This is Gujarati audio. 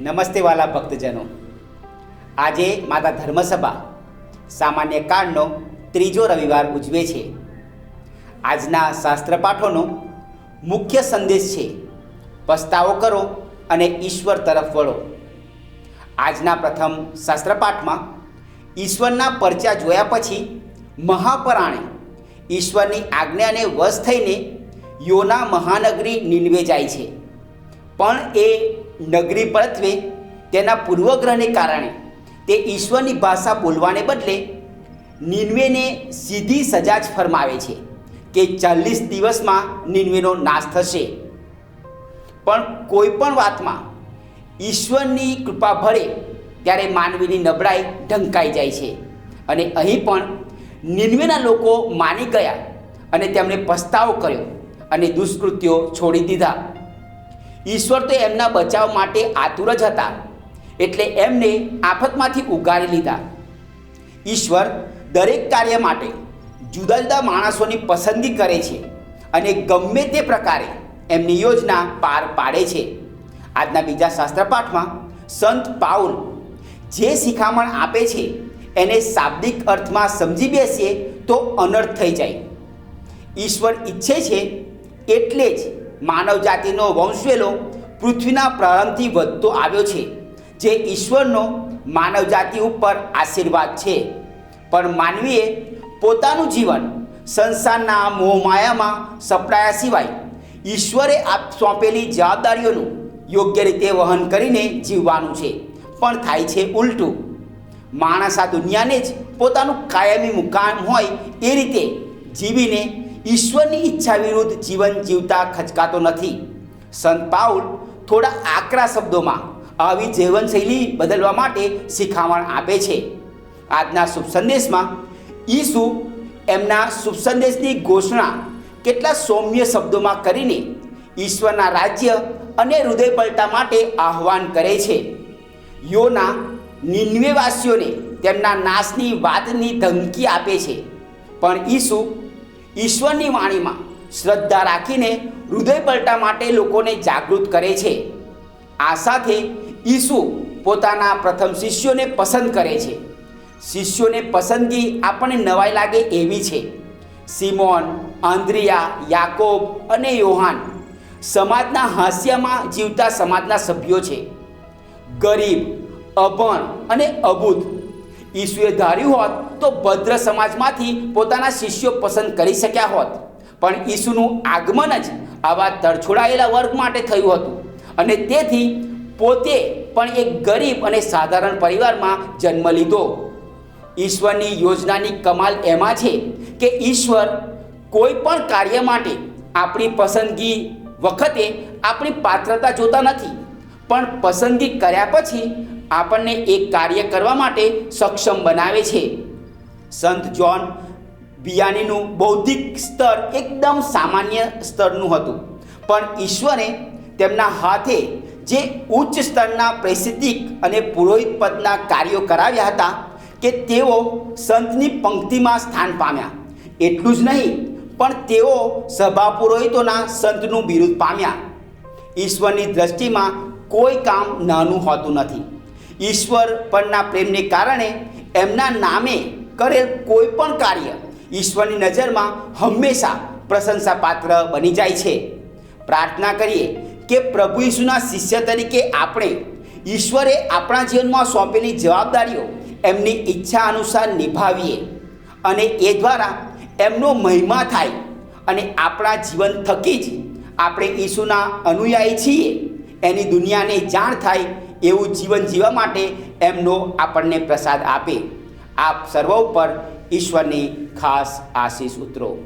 નમસ્તે વાલા ભક્તજનો. આજે માતા ધર્મસભા સામાન્ય કાળનો ત્રીજો રવિવાર ઉજવે છે. આજના શાસ્ત્રપાઠોનો મુખ્ય સંદેશ છે, પસ્તાવો કરો અને ઈશ્વર તરફ વળો. આજના પ્રથમ શાસ્ત્રપાઠમાં ઈશ્વરના પરચા જોયા પછી મહાપરાણે ઈશ્વરની આજ્ઞાને વશ થઈને યોના મહાનગરી નીનવે જાય છે. પણ એ નગરી પરત્વે તેના પૂર્વગ્રહને કારણે તે ઈશ્વરની ભાષા બોલવાને બદલે નિન્વેને સીધી સજા જ ફરમાવે છે કે ચાલીસ દિવસમાં નિન્વેનો નાશ થશે. પણ કોઈ પણ વાતમાં ઈશ્વરની કૃપા ભળે ત્યારે માનવીની નબળાઈ ઢંકાઈ જાય છે. અને અહીં પણ નિન્વેના લોકો માની ગયા અને તેમણે પસ્તાવો કર્યો અને દુષ્કૃત્યો છોડી દીધા. ઈશ્વર તો એમના બચાવ માટે આતુર જ હતા. એટલે એમને આફતમાંથી ઉગારી લીધા. ઈશ્વર દરેક કાર્ય માટે જુદા જુદા માણસોની પસંદગી કરે છે અને ગમે તે પ્રકારે એમની યોજના પાર પાડે છે. આજના બીજા શાસ્ત્રપાઠમાં સંત પાઉલ જે શિખામણ આપે છે એને શાબ્દિક અર્થમાં સમજી બેસીએ તો અનર્થ થઈ જાય. ઈશ્વર ઈચ્છે છે એટલે જ માનવ જાતિનો વંશવેલો પૃથ્વીના પ્રારંભથી વધતો આવ્યો છે, જે ઈશ્વરનો માનવ જાતિ ઉપર આશીર્વાદ છે. પણ માનવીએ પોતાનું જીવન સંસારના મોહમાયામાં સપડાયા સિવાય ઈશ્વરે આપ સોંપેલી જવાબદારીઓનું યોગ્ય રીતે વહન કરીને જીવવાનું છે. પણ થાય છે ઉલટું. માણસ આ દુનિયાને જ પોતાનું કાયમી મુકામ હોય એ રીતે જીવીને ઈશ્વરની ઈચ્છા વિરુદ્ધ જીવન જીવતા ખચકાતો નથી. સંત પાઉલ થોડા આકરા શબ્દોમાં આવી જીવનશૈલી બદલવા માટે શિખામણ આપે છે. આજના શુભ સંદેશમાં ઈસુ એમના શુભ સંદેશની ઘોષણા કેટલા સૌમ્ય શબ્દોમાં કરીને ઈશ્વરના રાજ્ય અને હૃદય પલટા માટે આહ્વાન કરે છે. યોના નિન્વેવાસીઓને તેમના નાશની વાતની ધમકી આપે છે. પણ ઈસુ ઈશ્વરની વાણીમાં શ્રદ્ધા રાખીને હૃદય પલટા માટે લોકોને જાગૃત કરે છે. આ સાથે ઈસુ પોતાના પ્રથમ શિષ્યોને પસંદ કરે છે. શિષ્યોને પસંદગી આપણને નવાઈ લાગે એવી છે. સિમોન, આંદ્રિયા, યાકોબ અને યોહાન સમાજના હાસ્યમાં જીવતા સમાજના સભ્યો છે. ગરીબ, અભણ અને અબૂધ ઈસુએ ધાર્યું હોત તો ભદ્ર સમાજમાંથી પોતાના શિષ્યો પસંદ કરી શક્યા હોત. પણ ઈસુનું આગમન જ આવા તરછોડાયેલા વર્ગ માટે થયું હતું. અને તેથી પોતે પણ એક ગરીબ અને સાધારણ પરિવારમાં જન્મ લીધો. ઈશ્વરની યોજનાની કમાલ એમાં છે કે ઈશ્વર કોઈ પણ કાર્ય માટે આપણી પસંદગી વખતે આપણી પાત્રતા જોતા નથી. પણ પસંદગી કર્યા પછી આપણને એક કાર્ય કરવા માટે સક્ષમ બનાવે છે. સંત જ્હોન બિયાનીનું બૌદ્ધિક સ્તર એકદમ સામાન્ય સ્તરનું હતું. પણ ઈશ્વરે તેમના હાથે જે ઉચ્ચ સ્તરના પ્રસિદ્ધિક અને પુરોહિત પદના કાર્યો કરાવ્યા હતા કે તેઓ સંતની પંક્તિમાં સ્થાન પામ્યા. એટલું જ નહીં, પણ તેઓ સભા પુરોહિતોના સંતનું બિરુદ પામ્યા. ઈશ્વરની દ્રષ્ટિમાં કોઈ કામ નાનું હોતું નથી. ઈશ્વર પરના પ્રેમને કારણે એમના નામે કરેલ કોઈ પણ કાર્ય ઈશ્વરની નજરમાં હંમેશા પ્રશંસાપાત્ર બની જાય છે. પ્રાર્થના કરીએ કે પ્રભુ ઈસુના શિષ્ય તરીકે આપણે ઈશ્વરે આપણા જીવનમાં સોંપેલી જવાબદારીઓ એમની ઈચ્છા અનુસાર નિભાવીએ અને એ દ્વારા એમનો મહિમા થાય અને આપણા જીવન થકી જ આપણે ઈસુના અનુયાયી છીએ. એની દુનિયાને જાણ થાય એવું જીવન જીવવા માટે એમનો આપણને પ્રસાદ આપે. આપ સર્વ ઉપર ઈશ્વરની ખાસ આશીષ ઉતરો.